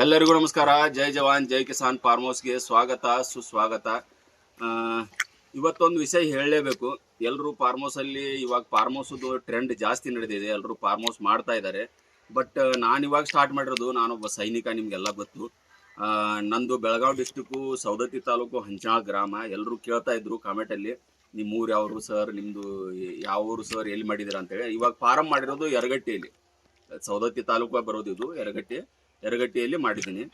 ಎಲ್ಲರಿಗೂ ನಮಸ್ಕಾರ. ಜೈ ಜವಾನ್, ಜೈ ಕಿಸಾನ್ ಫಾರ್ಮ್ ಹೌಸ್ಗೆ ಸ್ವಾಗತ, ಸುಸ್ವಾಗತ. ಇವತ್ತೊಂದು ವಿಷಯ ಹೇಳಲೇಬೇಕು. ಎಲ್ಲರೂ ಫಾರ್ಮ್ ಹೌಸಲ್ಲಿ ಇವಾಗ ಫಾರ್ಮ್ ಹೌಸದು ಟ್ರೆಂಡ್ ಜಾಸ್ತಿ ನಡೆದಿದೆ. ಎಲ್ಲರೂ ಫಾರ್ಮ್ ಹೌಸ್ ಮಾಡ್ತಾ ಇದ್ದಾರೆ. ಬಟ್ ನಾನು ಇವಾಗ ಸ್ಟಾರ್ಟ್ ಮಾಡಿರೋದು ನಾನೊಬ್ಬ ಸೈನಿಕ, ನಿಮಗೆಲ್ಲ ಗೊತ್ತು. ನಂದು ಬೆಳಗಾವಿ ಡಿಸ್ಟಿಕ್ಕು ಸೌದತ್ತಿ ತಾಲೂಕು ಹಂಚಾಳ ಗ್ರಾಮ. ಎಲ್ಲರೂ ಕೇಳ್ತಾ ಇದ್ರು ಕಾಮೆಂಟಲ್ಲಿ ನಿಮ್ಮ ಊರು ಯಾವರು ಸರ್ ನಿಮ್ಮದು ಯಾವ ಊರು ಸರ್ ಎಲ್ಲಿ ಮಾಡಿದ್ದೀರಾ ಅಂತೇಳಿ. ಇವಾಗ ಫಾರಮ್ ಮಾಡಿರೋದು ಯರಗಟ್ಟಿಯಲ್ಲಿ. ಸೌದತ್ತಿ ತಾಲೂಕು ಬರೋದು ಇದು, ಯರಗಟ್ಟಿ. ಯರಗಟ್ಟಿಯಲ್ಲಿ ಮಾಡಿದ್ದೀನಿ.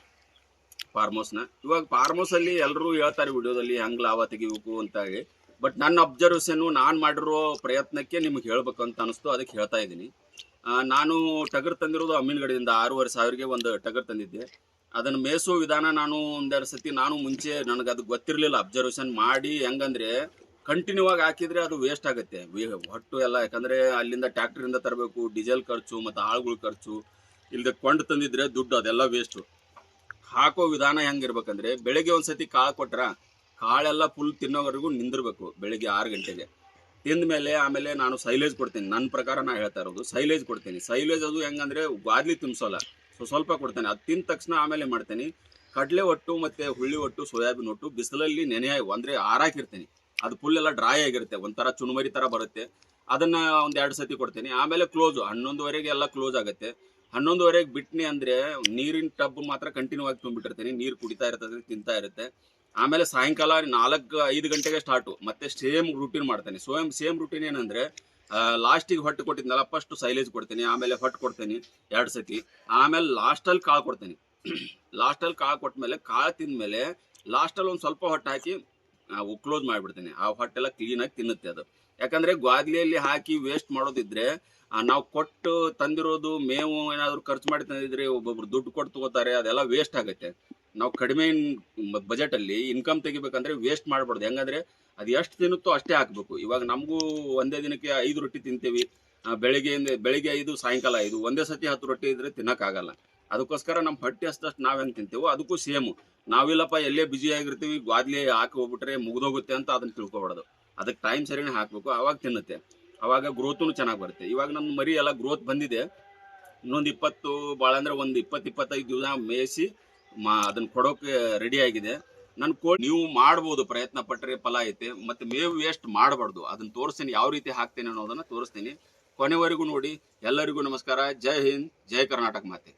ಫಾರ್ಮ್ ಹೌಸ್ನ ಇವಾಗ ಫಾರ್ಮ್ ಅಲ್ಲಿ ಎಲ್ಲರೂ ಹೇಳ್ತಾರೆ ವಿಡಿಯೋದಲ್ಲಿ ಹೆಂಗೆ ಲಾಭ ತೆಗಿಬೇಕು ಅಂತ ಹೇಳಿ. ಬಟ್ ನನ್ನ ಅಬ್ಸರ್ವೇಷನ್ ನಾನು ಮಾಡಿರೋ ಪ್ರಯತ್ನಕ್ಕೆ ನಿಮ್ಗೆ ಹೇಳ್ಬೇಕು ಅಂತ ಅನಿಸ್ತು, ಅದಕ್ಕೆ ಹೇಳ್ತಾ ಇದ್ದೀನಿ. ನಾನು ಟಗರ್ ತಂದಿರೋದು ಅಮೀನ್ಗಡದಿಂದ ಆರೂವರೆ ಸಾವಿರಗೆ ಒಂದು ಟಗರ್ ತಂದಿದ್ದೆ. ಅದನ್ನು ಮೇಸೋ ವಿಧಾನ ನಾನು ಒಂದೆರಡು ಸತಿ ನಾನು ಮುಂಚೆ ನನಗೆ ಅದು ಗೊತ್ತಿರಲಿಲ್ಲ ಅಬ್ಸರ್ವೇಷನ್ ಮಾಡಿ ಹೆಂಗಂದ್ರೆ ಕಂಟಿನ್ಯೂ ಆಗಿ ಹಾಕಿದ್ರೆ ಅದು ವೇಸ್ಟ್ ಆಗುತ್ತೆ. ಹೊಟ್ಟು ಎಲ್ಲ ಯಾಕಂದ್ರೆ ಅಲ್ಲಿಂದ ಟ್ಯಾಕ್ಟ್ರಿಂದ ತರಬೇಕು ಡೀಸೆಲ್ ಖರ್ಚು, ಮತ್ತು ಆಳುಗಳ ಖರ್ಚು ಇಲ್ಲದೆ ಕೊಂಡು ತಂದಿದ್ರೆ ದುಡ್ಡು, ಅದೆಲ್ಲ ವೇಸ್ಟು ಹಾಕೋ ವಿಧಾನ ಹೆಂಗಿರ್ಬೇಕಂದ್ರೆ ಬೆಳಿಗ್ಗೆ ಒಂದ್ಸತಿ ಕಾಳು ಕೊಟ್ರ ಕಾಳೆಲ್ಲ ಫುಲ್ ತಿನ್ನೋವರೆಗೂ ನಿಂದಿರ್ಬೇಕು ಬೆಳಿಗ್ಗೆ ಆರು ಗಂಟೆಗೆ. ತಿಂದ ಮೇಲೆ ಆಮೇಲೆ ನಾನು ಸೈಲೇಜ್ ಕೊಡ್ತೀನಿ. ನನ್ನ ಪ್ರಕಾರ ನಾ ಹೇಳ್ತಾ ಇರೋದು ಸೈಲೇಜ್ ಕೊಡ್ತೀನಿ. ಸೈಲೇಜ್ ಅದು ಹೆಂಗಂದ್ರೆ ಗಾದ್ಲಿ ತುಂಬಿಸೋಲ್ಲ ಸೊ ಸ್ವಲ್ಪ ಕೊಡ್ತೇನೆ. ಅದು ತಿಂದ ತಕ್ಷಣ ಆಮೇಲೆ ಮಾಡ್ತೀನಿ. ಕಡಲೆ ಒಟ್ಟು ಮತ್ತೆ ಹುಳ್ಳಿ ಒಟ್ಟು, ಸೋಯಾಬೀನ್ ಒಟ್ಟು ಬಿಸಿಲಲ್ಲಿ ನೆನೆ ಅಂದರೆ ಆರಾಕಿರ್ತೀನಿ ಅದು ಫುಲ್ ಎಲ್ಲ ಡ್ರೈ ಆಗಿರುತ್ತೆ. ಒಂಥರ ಚುನುಮರಿ ತರ ಬರುತ್ತೆ. ಅದನ್ನ ಒಂದು ಎರಡು ಸತಿ ಕೊಡ್ತೀನಿ. ಆಮೇಲೆ ಕ್ಲೋಸ್ ಹನ್ನೊಂದುವರೆಗೆ ಎಲ್ಲ ಕ್ಲೋಸ್ ಆಗುತ್ತೆ. ಹನ್ನೊಂದುವರೆಗೆ ಬಿಟ್ನಿ ಅಂದ್ರೆ ನೀರಿನ ಟಬ್ ಮಾತ್ರ ಕಂಟಿನ್ಯೂ ಆಗಿ ತುಂಬಿಟ್ಟಿರ್ತೀನಿ. ನೀರು ಕುಡಿತಾ ಇರ್ತದೆ, ತಿಂತಾ ಇರುತ್ತೆ. ಆಮೇಲೆ ಸಾಯಂಕಾಲ ನಾಲ್ಕು, ಐದು ಗಂಟೆಗೆ ಸ್ಟಾರ್ಟು ಮತ್ತೆ ಸೇಮ್ ರೂಟೀನ್ ಮಾಡ್ತೇನೆ. ಸೋಮ್ ಸೇಮ್ ರೂಟೀನ್ ಏನಂದ್ರೆ ಲಾಸ್ಟಿಗೆ ಹೊಟ್ಟು ಕೊಟ್ಟಿದ್ನಲ್ಲ ಫಸ್ಟ್ ಸೈಲೇಜ್ ಕೊಡ್ತೀನಿ. ಆಮೇಲೆ ಹೊಟ್ಟು ಕೊಡ್ತೀನಿ ಎರಡು ಸತಿ. ಆಮೇಲೆ ಲಾಸ್ಟಲ್ಲಿ ಕಾಳು ಕೊಡ್ತೀನಿ. ಲಾಸ್ಟಲ್ಲಿ ಕಾಳು ಕೊಟ್ಟಮೇಲೆ ಕಾಳು ತಿಂದಮೇಲೆ ಲಾಸ್ಟಲ್ಲಿ ಒಂದು ಸ್ವಲ್ಪ ಹೊಟ್ಟು ಹಾಕಿ ಕ್ಲೋಸ್ ಮಾಡಿಬಿಡ್ತೀನಿ. ಆ ಹೊಟ್ಟೆಲ್ಲ ಕ್ಲೀನಾಗಿ ತಿನ್ನುತ್ತೆ ಅದು. ಯಾಕಂದ್ರೆ ಗ್ವಾದ್ಲಿಯಲ್ಲಿ ಹಾಕಿ ವೇಸ್ಟ್ ಮಾಡೋದಿದ್ರೆ ನಾವು ಕೊಟ್ಟು ತಂದಿರೋದು, ಮೇವು ಏನಾದ್ರು ಖರ್ಚು ಮಾಡಿ ತಂದಿದ್ರೆ ಒಬ್ಬೊಬ್ರು ದುಡ್ಡು ಕೊಟ್ಟು ತಗೋತಾರೆ, ಅದೆಲ್ಲ ವೇಸ್ಟ್ ಆಗುತ್ತೆ. ನಾವು ಕಡಿಮೆ ಬಜೆಟ್ ಅಲ್ಲಿ ಇನ್ಕಮ್ ತೆಗಿಬೇಕಂದ್ರೆ ವೇಸ್ಟ್ ಮಾಡ್ಬಾರ್ದು. ಹೆಂಗಂದ್ರೆ ಅದು ಎಷ್ಟು ತಿನ್ನುತ್ತೋ ಅಷ್ಟೇ ಹಾಕ್ಬೇಕು. ಇವಾಗ ನಮಗೂ ಒಂದೇ ದಿನಕ್ಕೆ ಐದು ರೊಟ್ಟಿ ತಿಂತೀವಿ. ಬೆಳಿಗ್ಗೆಯಿಂದ, ಬೆಳಿಗ್ಗೆ ಐದು, ಸಾಯಂಕಾಲ ಐದು. ಒಂದೇ ಸತಿ ಹತ್ತು ರೊಟ್ಟಿ ಇದ್ರೆ ತಿನ್ನಕ್ಕಾಗಲ್ಲ. ಅದಕ್ಕೋಸ್ಕರ ನಮ್ಮ ಅಷ್ಟಷ್ಟು ನಾವ್ ಹೆಂಗ್ ತಿಂತೀವೋ ಅದಕ್ಕೂ ಸೇಮ್. ನಾವಿಲ್ಲಪ್ಪ ಎಲ್ಲೇ ಬಿಜಿ ಆಗಿರ್ತೀವಿ, ಗ್ವಾದ್ಲಿ ಹಾಕಿ ಹೋಗ್ಬಿಟ್ರೆ ಮುಗ್ದೋಗುತ್ತೆ ಅಂತ ಅದನ್ನ ತಿಳ್ಕೊಬಾರ್ದು. ಅದಕ್ಕೆ ಟೈಮ್ ಸರಿನೇ ಹಾಕಬೇಕು. ಅವಾಗ ತಿನ್ನುತ್ತೆ. ಅವಾಗ ಗ್ರೋತೂ ಚೆನ್ನಾಗಿ ಬರುತ್ತೆ. ಇವಾಗ ನಮ್ಮ ಮರಿ ಎಲ್ಲ ಗ್ರೋತ್ ಬಂದಿದೆ. ಇನ್ನೊಂದು ಇಪ್ಪತ್ತು ಭಾಳ ಅಂದ್ರೆ ಒಂದು ಇಪ್ಪತ್ತು ಇಪ್ಪತ್ತೈದು ದಿವಸ ಮೇಯಿಸಿ ಮಾ ಅದನ್ನ ಕೊಡೋಕೆ ರೆಡಿ ಆಗಿದೆ. ನನ್ನ ಕೋಳಿ ನೀವು ಮಾಡ್ಬೋದು, ಪ್ರಯತ್ನ ಪಟ್ಟರೆ ಫಲ ಐತೆ. ಮತ್ತೆ ಮೇವು ವೇಸ್ಟ್ ಮಾಡಬಾರ್ದು. ಅದನ್ನ ತೋರಿಸ್ತೀನಿ, ಯಾವ ರೀತಿ ಹಾಕ್ತೇನೆ ಅನ್ನೋದನ್ನ ತೋರಿಸ್ತೀನಿ. ಕೊನೆವರೆಗೂ ನೋಡಿ, ಎಲ್ಲರಿಗೂ ನಮಸ್ಕಾರ. ಜೈ ಹಿಂದ್, ಜೈ ಕರ್ನಾಟಕ ಮಾತೆ.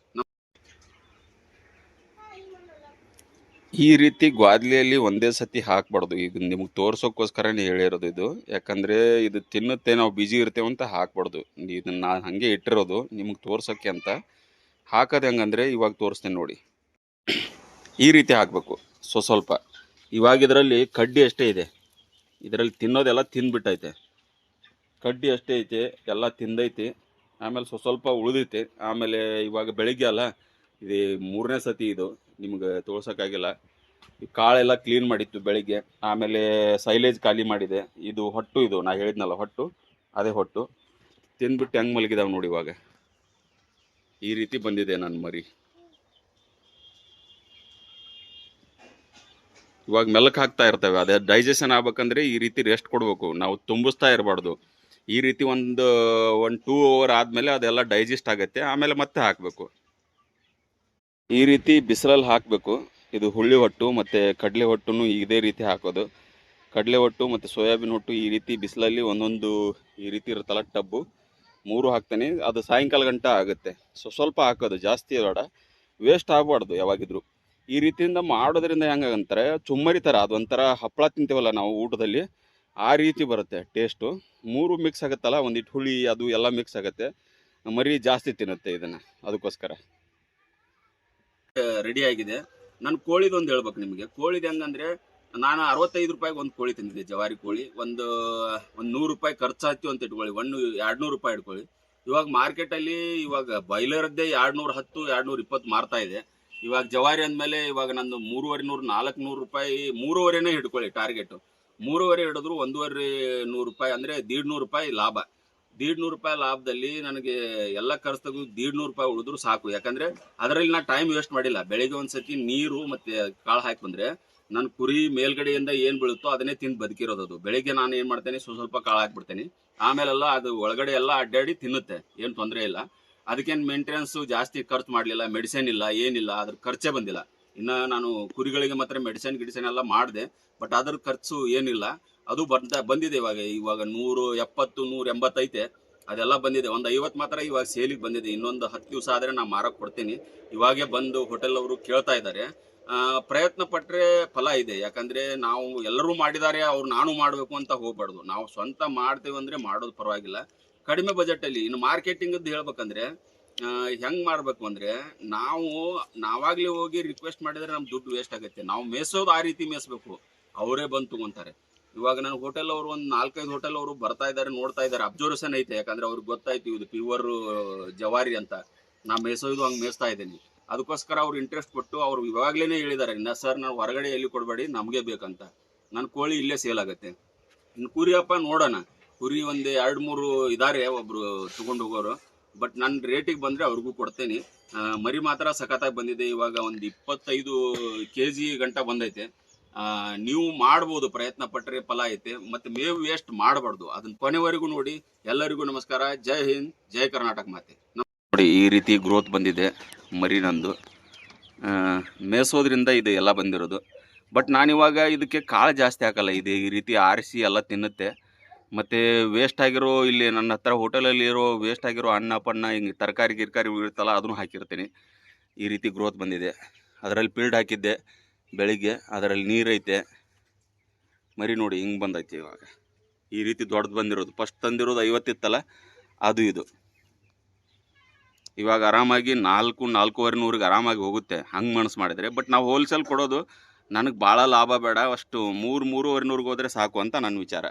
ಈ ರೀತಿ ಗ್ವಾದ್ಲಿಯಲ್ಲಿ ಒಂದೇ ಸತಿ ಹಾಕ್ಬಾರ್ದು. ಈಗ ನಿಮ್ಗೆ ತೋರ್ಸೋಕ್ಕೋಸ್ಕರನೇ ಹೇಳಿರೋದು ಇದು. ಯಾಕಂದ್ರೆ ಇದು ತಿನ್ನುತ್ತೆ ನಾವು ಬಿಜಿ ಇರ್ತೇವೆ ಅಂತ ಹಾಕ್ಬಾರ್ದು. ಇದನ್ನ ನಾನು ಹಾಗೆ ಇಟ್ಟಿರೋದು. ನಿಮ್ಗೆ ತೋರ್ಸೋಕ್ಕೆ ಅಂತ. ಹಾಕೋದು ಹೆಂಗಂದ್ರೆ ಇವಾಗ ತೋರಿಸ್ತೇನೆ ನೋಡಿ. ಈ ರೀತಿ ಹಾಕಬೇಕು. ಸೊ ಸ್ವಲ್ಪ. ಇವಾಗ ಇದರಲ್ಲಿ ಕಡ್ಡಿ ಅಷ್ಟೇ ಇದೆ. ಇದರಲ್ಲಿ ತಿನ್ನೋದೆಲ್ಲ ತಿಂದ್ಬಿಟ್ಟೈತೆ. ಕಡ್ಡಿ ಅಷ್ಟೇ ಐತೆ. ಎಲ್ಲ ತಿಂದೈತಿ. ಆಮೇಲೆ ಸ್ವಸ್ವಲ್ಪ ಉಳಿದೈತೆ. ಆಮೇಲೆ ಇವಾಗ ಬೆಳಿಗ್ಗೆ ಅಲ್ಲ. ಇದು ಮೂರನೇ ಸತಿ ಇದು. ನಿಮ್ಗೆ ತೋರ್ಸೋಕ್ಕಾಗಿಲ್ಲ. ಕಾಳೆಲ್ಲ ಕ್ಲೀನ್ ಮಾಡಿತ್ತು ಬೆಳಿಗ್ಗೆ. ಆಮೇಲೆ ಸೈಲೇಜ್ ಖಾಲಿ ಮಾಡಿದೆ. ಇದು ಹೊಟ್ಟು ಇದು, ನಾ ಹೇಳಿದ್ನಲ್ಲ ಹೊಟ್ಟು, ಅದೇ ಹೊಟ್ಟು. ತಿಂದ್ಬಿಟ್ಟು ಹೆಂಗೆ ಮಲಗಿದಾವೆ ನೋಡಿ ಇವಾಗ. ಈ ರೀತಿ ಬಂದಿದೆ ನನ್ನ ಮರಿ. ಇವಾಗ ಮೆಲಕ್ ಹಾಕ್ತಾ ಇರ್ತವೆ. ಅದೇ ಡೈಜೆಷನ್ ಆಗ್ಬೇಕಂದ್ರೆ ಈ ರೀತಿ ರೆಸ್ಟ್ ಕೊಡಬೇಕು. ನಾವು ತುಂಬಿಸ್ತಾ ಇರಬಾರ್ದು. ಈ ರೀತಿ ಒಂದು ಒಂದು ಟೂ ಅವರ್ ಆದಮೇಲೆ ಅದೆಲ್ಲ ಡೈಜೆಸ್ಟ್ ಆಗುತ್ತೆ. ಆಮೇಲೆ ಮತ್ತೆ ಹಾಕಬೇಕು. ಈ ರೀತಿ ಬಿಸಿಲಲ್ಲಿ ಹಾಕಬೇಕು. ಇದು ಹುಳ್ಳಿ ಹೊಟ್ಟು ಮತ್ತು ಕಡಲೆ ಹೊಟ್ಟು ಇದೇ ರೀತಿ ಹಾಕೋದು. ಕಡಲೆ ಹೊಟ್ಟು ಮತ್ತು ಸೋಯಾಬೀನ್ ಹೊಟ್ಟು ಈ ರೀತಿ ಬಿಸಿಲಲ್ಲಿ ಒಂದೊಂದು ಈ ರೀತಿ ಇರುತ್ತಲ್ಲ ಟಬ್ಬು ಮೂರು ಹಾಕ್ತೇನೆ. ಅದು ಸಾಯಂಕಾಲ ಗಂಟ ಆಗುತ್ತೆ. ಸೊ, ಸ್ವಲ್ಪ ಹಾಕೋದು. ಜಾಸ್ತಿ ಬೇಡ. ವೇಸ್ಟ್ ಆಗಬಾರ್ದು ಯಾವಾಗಿದ್ರು. ಈ ರೀತಿಯಿಂದ ಮಾಡೋದ್ರಿಂದ ಹೆಂಗಂತಾರೆ ಚುಮ್ಮರಿ ಥರ, ಅದೊಂಥರ ಹಪ್ಪಳ ತಿಂತೀವಲ್ಲ ನಾವು ಊಟದಲ್ಲಿ, ಆ ರೀತಿ ಬರುತ್ತೆ ಟೇಸ್ಟು. ಮೂರು ಮಿಕ್ಸ್ ಆಗುತ್ತಲ್ಲ ಒಂದಿಟ್ಟು ಹುಳಿ ಅದು ಎಲ್ಲ ಮಿಕ್ಸ್ ಆಗುತ್ತೆ. ಮರಿ ಜಾಸ್ತಿ ತಿನ್ನುತ್ತೆ ಇದನ್ನು. ಅದಕ್ಕೋಸ್ಕರ. ರೆಡಿ ಆಗಿದೆ. ನಾನು ಕೋಳಿದು ಒಂದು ಹೇಳ್ಬೇಕು ನಿಮಗೆ. ಕೋಳಿದು ಹೆಂಗಂದ್ರೆ, ನಾನು ಅರವತ್ತೈದು ರೂಪಾಯಿಗೆ ಒಂದು ಕೋಳಿ ತಿಂದಿದ್ದೆ, ಜವಾರಿ ಕೋಳಿ. ಒಂದು ಒಂದು ನೂರು ರೂಪಾಯಿ ಖರ್ಚಾಯ್ತು ಅಂತ ಇಟ್ಕೊಳ್ಳಿ. ಒಂದು ಎರಡು ನೂರು ರೂಪಾಯಿ ಇಟ್ಕೊಳ್ಳಿ. ಇವಾಗ ಮಾರ್ಕೆಟಲ್ಲಿ ಇವಾಗ ಬಾಯ್ಲರ್ದೇ ಎರಡು ಹತ್ತು ಎರಡು ನೂರ ಇಪ್ಪತ್ತು ಮಾರ್ತಾ ಇದೆ. ಇವಾಗ ಜವಾರಿ ಅಂದಮೇಲೆ ಇವಾಗ ನಂದು ಮೂರುವರೆ ನೂರು ನಾಲ್ಕು ನೂರು ರೂಪಾಯಿ, ಮೂರುವರೆನೇ ಹಿಡ್ಕೊಳ್ಳಿ ಟಾರ್ಗೆಟ್. ಮೂರುವರೆ ಹಿಡಿದ್ರು ಒಂದೂವರೆ ನೂರು ರೂಪಾಯಿ ಅಂದರೆ ದೀಡ್ ನೂರು ರೂಪಾಯಿ ಲಾಭ. ದೀಡ್ ನೂರು ರೂಪಾಯಿ ಲಾಭದಲ್ಲಿ ನನಗೆ ಎಲ್ಲ ಖರ್ಚು ತೆಗೆದು ದೀಡ್ ನೂರು ರೂಪಾಯಿ ಉಳಿದ್ರು ಸಾಕು. ಯಾಕಂದ್ರೆ ಅದರಲ್ಲಿ ನಾ ಟೈಮ್ ವೇಸ್ಟ್ ಮಾಡಿಲ್ಲ. ಬೆಳಿಗ್ಗೆ ಒಂದ್ಸತಿ ನೀರು ಮತ್ತೆ ಕಾಳು ಹಾಕಿ ಬಂದ್ರೆ ನನ್ನ ಕುರಿ ಮೇಲ್ಗಡೆಯಿಂದ ಏನ್ ಬೀಳುತ್ತೋ ಅದನ್ನೇ ತಿಂದು ಬದುಕಿರೋದು ಅದು. ಬೆಳಿಗ್ಗೆ ನಾನು ಏನ್ ಮಾಡ್ತೇನೆ, ಸ್ವಲ್ಪ ಸ್ವಲ್ಪ ಕಾಳು ಹಾಕ್ಬಿಡ್ತೇನೆ. ಆಮೇಲೆಲ್ಲ ಅದು ಒಳಗಡೆ ಎಲ್ಲ ಅಡ್ಡಾಡಿ ತಿನ್ನುತ್ತೆ. ಏನು ತೊಂದರೆ ಇಲ್ಲ. ಅದಕ್ಕೇನು ಮೇಂಟೆನೆನ್ಸ್ ಜಾಸ್ತಿ ಖರ್ಚು ಮಾಡಲಿಲ್ಲ ಮೆಡಿಸಿನ್ ಇಲ್ಲ, ಏನಿಲ್ಲ, ಅದ್ರ ಖರ್ಚೇ ಬಂದಿಲ್ಲ. ಇನ್ನು ನಾನು ಕುರಿಗಳಿಗೆ ಮಾತ್ರ ಮೆಡಿಸಿನ್ ಗಿಡಿಸಿನ್ ಎಲ್ಲ ಮಾಡಿದೆ. ಬಟ್ ಅದ್ರ ಖರ್ಚು ಏನಿಲ್ಲ. ಅದು ಬಂದ ಬಂದಿದೆ ಇವಾಗ ಇವಾಗ ನೂರು ಎಪ್ಪತ್ತು, ನೂರ ಎಂಬತ್ತೈತೆ. ಅದೆಲ್ಲ ಬಂದಿದೆ. ಒಂದು ಐವತ್ತು ಮಾತ್ರ ಇವಾಗ ಸೇಲಿಗೆ ಬಂದಿದೆ. ಇನ್ನೊಂದು ಹತ್ತು ದಿವಸ ಆದರೆ ನಾನು ಮಾರಕ್ಕೆ ಕೊಡ್ತೀನಿ. ಇವಾಗೇ ಬಂದು ಹೋಟೆಲ್ ಅವರು ಕೇಳ್ತಾ ಇದ್ದಾರೆ ಪ್ರಯತ್ನ ಪಟ್ಟರೆ ಫಲ ಇದೆ. ಯಾಕಂದರೆ ನಾವು ಎಲ್ಲರೂ ಮಾಡಿದ್ದಾರೆ ಅವ್ರು ನಾನು ಮಾಡಬೇಕು ಅಂತ ಹೋಗ್ಬಾರ್ದು. ನಾವು ಸ್ವಂತ ಮಾಡ್ತೇವೆ ಅಂದರೆ ಮಾಡೋದು ಪರವಾಗಿಲ್ಲ. ಕಡಿಮೆ ಬಜೆಟಲ್ಲಿ ಇನ್ನು ಮಾರ್ಕೆಟಿಂಗದ್ದು ಹೇಳ್ಬೇಕಂದ್ರೆ ಹೆಂಗೆ ಮಾಡಬೇಕು ಅಂದರೆ, ನಾವು, ನಾವಾಗಲೇ ಹೋಗಿ ರಿಕ್ವೆಸ್ಟ್ ಮಾಡಿದರೆ ನಮ್ಮ ದುಡ್ಡು ವೇಸ್ಟ್ ಆಗುತ್ತೆ. ನಾವು ಮೇಸೋದು ಆ ರೀತಿ ಮೇಯಿಸ್ಬೇಕು. ಅವರೇ ಬಂದು ತಗೊಂತಾರೆ. ಇವಾಗ ನಾನು ಹೋಟೆಲ್ ಅವರು ಒಂದು ನಾಲ್ಕೈದು ಹೋಟೆಲ್ ಅವರು ಬರ್ತಾ ಇದ್ದಾರೆ ನೋಡ್ತಾ ಇದ್ದಾರೆ ಅಬ್ಸರ್ವೇಷನ್ ಐತೆ, ಯಾಕಂದ್ರೆ ಅವ್ರಿಗೆ ಗೊತ್ತಾಯ್ತು ಇದು ಪ್ಯೂರ್ ಜವಾರಿ ಅಂತ. ನಾ ಮೇಸೋದು ಹಂಗೆ ಮೇಯಿಸ್ತಾ ಇದ್ದೀನಿ. ಅದಕ್ಕೋಸ್ಕರ ಅವ್ರು ಇಂಟ್ರೆಸ್ಟ್ ಕೊಟ್ಟು ಅವ್ರು ಇವಾಗ್ಲೇ ಹೇಳಿದ್ದಾರೆ ನಾ ಸರ್ ನಾನು ಹೊರಗಡೆ ಎಲ್ಲಿ ಕೊಡಬೇಡಿ, ನಮಗೆ ಬೇಕಂತ. ನನ್ನ ಕೋಳಿ ಇಲ್ಲೇ ಸೇಲ್ ಆಗುತ್ತೆ. ಇನ್ನು ಕುರಿಯಪ್ಪ ನೋಡೋಣ. ಕುರಿ ಒಂದು ಎರಡು ಮೂರು ಇದಾರೆ ಒಬ್ರು ತಗೊಂಡು ಹೋಗೋರು. ಬಟ್ ನನ್ನ ರೇಟಿಗೆ ಬಂದ್ರೆ ಅವ್ರಿಗೂ ಕೊಡ್ತೇನೆ. ಮರಿ ಮಾತ್ರ ಸಖತ್ತಾಗಿ ಬಂದಿದೆ. ಇವಾಗ ಒಂದು ಇಪ್ಪತ್ತೈದು ಕೆ ಜಿ ಗಂಟ ಬಂದೈತೆ. ನೀವು ಮಾಡ್ಬೋದು ಪ್ರಯತ್ನ ಪಟ್ಟರೆ ಫಲ ಐತೆ ಮತ್ತೆ ಮೇವು ವೇಸ್ಟ್ ಮಾಡಬಾರ್ದು. ಅದನ್ನ ಕೊನೆವರೆಗೂ ನೋಡಿ. ಎಲ್ಲರಿಗೂ ನಮಸ್ಕಾರ. ಜೈ ಹಿಂದ್ ಜೈ ಕರ್ನಾಟಕ ಮಾತೆ. ನೋಡಿ ಈ ರೀತಿ ಗ್ರೋತ್ ಬಂದಿದೆ ಮರಿ ನಂದು. ಆ, ಮೇಯ್ಸೋದ್ರಿಂದ ಇದು ಎಲ್ಲ ಬಂದಿರೋದು. ಬಟ್ ನಾನಿವಾಗ ಇದಕ್ಕೆ ಕಾಳು ಜಾಸ್ತಿ ಹಾಕಲ್ಲ. ಇದು ಈ ರೀತಿ ಆರಿಸಿ ಎಲ್ಲ ತಿನ್ನುತ್ತೆ. ಮತ್ತು ವೇಸ್ಟ್ ಆಗಿರೋ ಇಲ್ಲಿ ನನ್ನ ಹತ್ರ ಹೋಟೆಲಲ್ಲಿ ಇರೋ ವೇಸ್ಟ್ ಆಗಿರೋ ಅನ್ನ ಪಣ್ಣ ಹಿಂಗೆ ತರಕಾರಿ ಗಿರ್ಕಾರಿ ಇರುತ್ತಲ್ಲ ಅದನ್ನು ಹಾಕಿರ್ತೀನಿ. ಈ ರೀತಿ ಗ್ರೋತ್ ಬಂದಿದೆ. ಅದರಲ್ಲಿ ಪೀಲ್ಡ್ ಹಾಕಿದ್ದೆ. ಬೆಳಿಗ್ಗೆ ಅದರಲ್ಲಿ ನೀರೈತೆ. ಮರಿ ನೋಡಿ ಹಿಂಗೆ ಬಂದೈತೆ ಇವಾಗ. ಈ ರೀತಿ ದೊಡ್ಡದು ಬಂದಿರೋದು. ಫಸ್ಟ್ ತಂದಿರೋದು ಐವತ್ತಿತ್ತಲ್ಲ, ಅದು ಇದು. ಇವಾಗ ಆರಾಮಾಗಿ ನಾಲ್ಕು, ನಾಲ್ಕೂವರೆ ನೂರಿಗೆ ಆರಾಮಾಗಿ ಹೋಗುತ್ತೆ ಹಂಗೆ ಮನಸ್ಸು ಮಾಡಿದರೆ. ಬಟ್ ನಾವು ಹೋಲ್ಸೇಲ್ ಕೊಡೋದು ನನಗೆ ಭಾಳ ಲಾಭ ಬೇಡ. ಅಷ್ಟು ಮೂರು, ಮೂರುವರೆ ನೂರಿಗೆ ಹೋದರೆ ಸಾಕು ಅಂತ ನನ್ನ ವಿಚಾರ.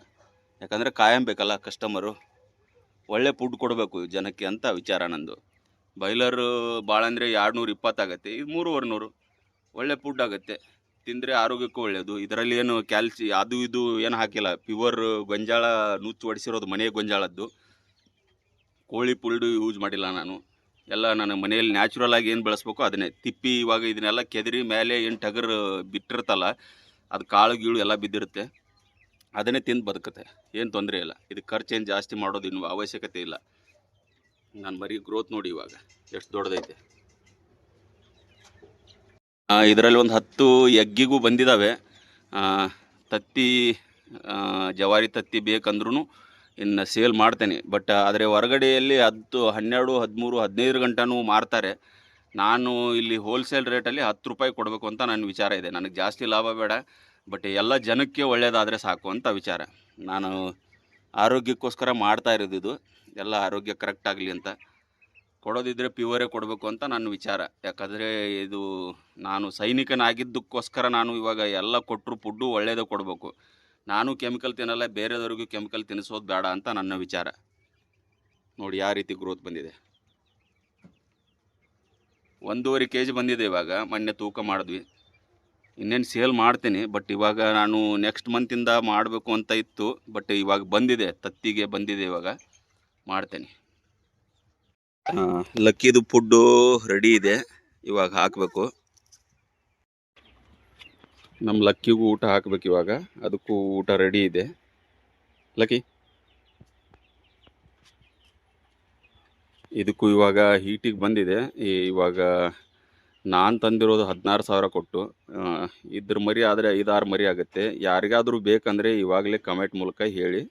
ಯಾಕಂದರೆ ಕಾಯಂ ಬೇಕಲ್ಲ ಕಸ್ಟಮರು ಒಳ್ಳೆ ಫುಡ್ ಕೊಡಬೇಕು ಜನಕ್ಕೆ ಅಂತ ವಿಚಾರ ನಂದು. ಬಾಯ್ಲರು ಭಾಳ ಅಂದರೆ ಎರಡು ನೂರು ಇಪ್ಪತ್ತಾಗತ್ತೆ ಇದು ಮೂರುವರೆ ನೂರು. ಒಳ್ಳೆ ಫುಡ್ ಆಗುತ್ತೆ. ತಿಂದರೆ ಆರೋಗ್ಯಕ್ಕೂ ಒಳ್ಳೆಯದು ಇದರಲ್ಲಿ ಏನು ಕ್ಯಾಲ್ಸಿ ಅದು ಇದು ಏನು ಹಾಕಿಲ್ಲ. ಪ್ಯೂವರ್ ಗೊಂಜಾಳ ನುಚ್ಚು ಹೊಡಿಸಿರೋದು ಮನೆ ಗೊಂಜಾಳದ್ದು. ಕೋಳಿ ಪುಲ್ಡು ಯೂಸ್ ಮಾಡಿಲ್ಲ ನಾನು. ಎಲ್ಲ ನಾನು ಮನೆಯಲ್ಲಿ ನ್ಯಾಚುರಲ್ ಆಗಿ ಏನು ಬೆಳೆಸ್ಬೇಕು ಅದನ್ನೇ. ತಿಪ್ಪಿ ಇವಾಗ ಇದನ್ನೆಲ್ಲ ಕೆದರಿ ಮೇಲೆ ಏನು ಟಗರು ಬಿಟ್ಟಿರ್ತಲ್ಲ ಅದು ಕಾಳು ಗೀಳು ಎಲ್ಲ ಬಿದ್ದಿರುತ್ತೆ. ಅದನ್ನೇ ತಿಂದು ಬದುಕುತ್ತೆ. ಏನು ತೊಂದರೆ ಇಲ್ಲ. ಇದು ಖರ್ಚೇನು ಜಾಸ್ತಿ ಮಾಡೋದು ಇನ್ನು ಅವಶ್ಯಕತೆ ಇಲ್ಲ. ನಾನು ಬರೀ ಗ್ರೋತ್ ನೋಡಿ ಇವಾಗ. ಎಷ್ಟು ದೊಡ್ಡದೈತೆ. ಇದರಲ್ಲಿ ಒಂದು ಹತ್ತು ಎಗ್ಗಿಗೂ ಬಂದಿದ್ದಾವೆ ತತ್ತಿ ಜವಾರಿ ತತ್ತಿ ಬೇಕಂದ್ರೂ ಇನ್ನು ಸೇಲ್ ಮಾಡ್ತೇನೆ. ಬಟ್ ಆದರೆ ಹೊರಗಡೆಯಲ್ಲಿ ಹತ್ತು, ಹನ್ನೆರಡು, ಹದಿಮೂರು, ಹದಿನೈದು ಗಂಟನೂ ಮಾರ್ತಾರೆ. ನಾನು ಇಲ್ಲಿ ಹೋಲ್ಸೇಲ್ ರೇಟಲ್ಲಿ ಹತ್ತು ರೂಪಾಯಿ ಕೊಡಬೇಕು ಅಂತ ನನ್ನ ವಿಚಾರ ಇದೆ. ನನಗೆ ಜಾಸ್ತಿ ಲಾಭ ಬೇಡ ಬಟ್ ಎಲ್ಲ ಜನಕ್ಕೆ ಒಳ್ಳೆಯದಾದರೆ ಸಾಕು ಅಂತ ವಿಚಾರ. ನಾನು ಆರೋಗ್ಯಕ್ಕೋಸ್ಕರ ಮಾಡ್ತಾ ಇರೋದು ಇದು ಎಲ್ಲ ಆರೋಗ್ಯ ಕರೆಕ್ಟ್ ಆಗಲಿ ಅಂತ. ಕೊಡೋದಿದ್ರೆ ಪ್ಯೂವರೇ ಕೊಡಬೇಕು ಅಂತ ನನ್ನ ವಿಚಾರ. ಯಾಕಂದರೆ ಇದು ನಾನು ಸೈನಿಕನಾಗಿದ್ದಕ್ಕೋಸ್ಕರ ನಾನು ಇವಾಗ ಎಲ್ಲ ಕೊಟ್ಟರು ಫುಡ್ಡು ಒಳ್ಳೆಯದೇ ಕೊಡಬೇಕು. ನಾನು ಕೆಮಿಕಲ್ ತಿನ್ನಲ್ಲ, ಬೇರೆದವ್ರಿಗೂ ಕೆಮಿಕಲ್ ತಿನ್ನಿಸೋದು ಬೇಡ ಅಂತ ನನ್ನ ವಿಚಾರ. ನೋಡಿ ಯಾವ ರೀತಿ ಗ್ರೋತ್ ಬಂದಿದೆ. ಒಂದೂವರೆ ಕೆ ಜಿ ಬಂದಿದೆ ಇವಾಗ, ಮೊನ್ನೆ ತೂಕ ಮಾಡಿದ್ವಿ. ಇನ್ನೇನು ಸೇಲ್ ಮಾಡ್ತೀನಿ ಬಟ್ ಇವಾಗ ನಾನು ನೆಕ್ಸ್ಟ್ ಮಂತಿಂದ ಮಾಡಬೇಕು ಅಂತ ಇತ್ತು ಬಟ್ ಇವಾಗ ಬಂದಿದೆ, ತತ್ತಿಗೆ ಬಂದಿದೆ ಇವಾಗ. ಮಾಡ್ತೇನೆ. ಲಕ್ಕಿದು ಫುಡ್ಡು ರೆಡಿ ಇದೆ. ಇವಾಗ ಹಾಕಬೇಕು. ನಮ್ಮ ಲಕ್ಕಿಗೂ ಊಟ ಹಾಕಬೇಕು ಇವಾಗ. ಅದಕ್ಕೂ ಊಟ ರೆಡಿ ಇದೆ. ಲಕ್ಕಿ. ಇದಕ್ಕೂ ಇವಾಗ ಹೀಟಿಗೆ ಬಂದಿದೆ. ಇವಾಗ ನಾನು ತಂದಿರೋದು ಹದಿನಾರು ಸಾವಿರ ಕೊಟ್ಟು. ಇದ್ರ ಮರಿ ಆದರೆ ಐದಾರು ಮರಿ ಆಗುತ್ತೆ. ಯಾರಿಗಾದರೂ ಬೇಕಂದರೆ ಇವಾಗಲೇ ಕಮೆಂಟ್ ಮೂಲಕ ಹೇಳಿ.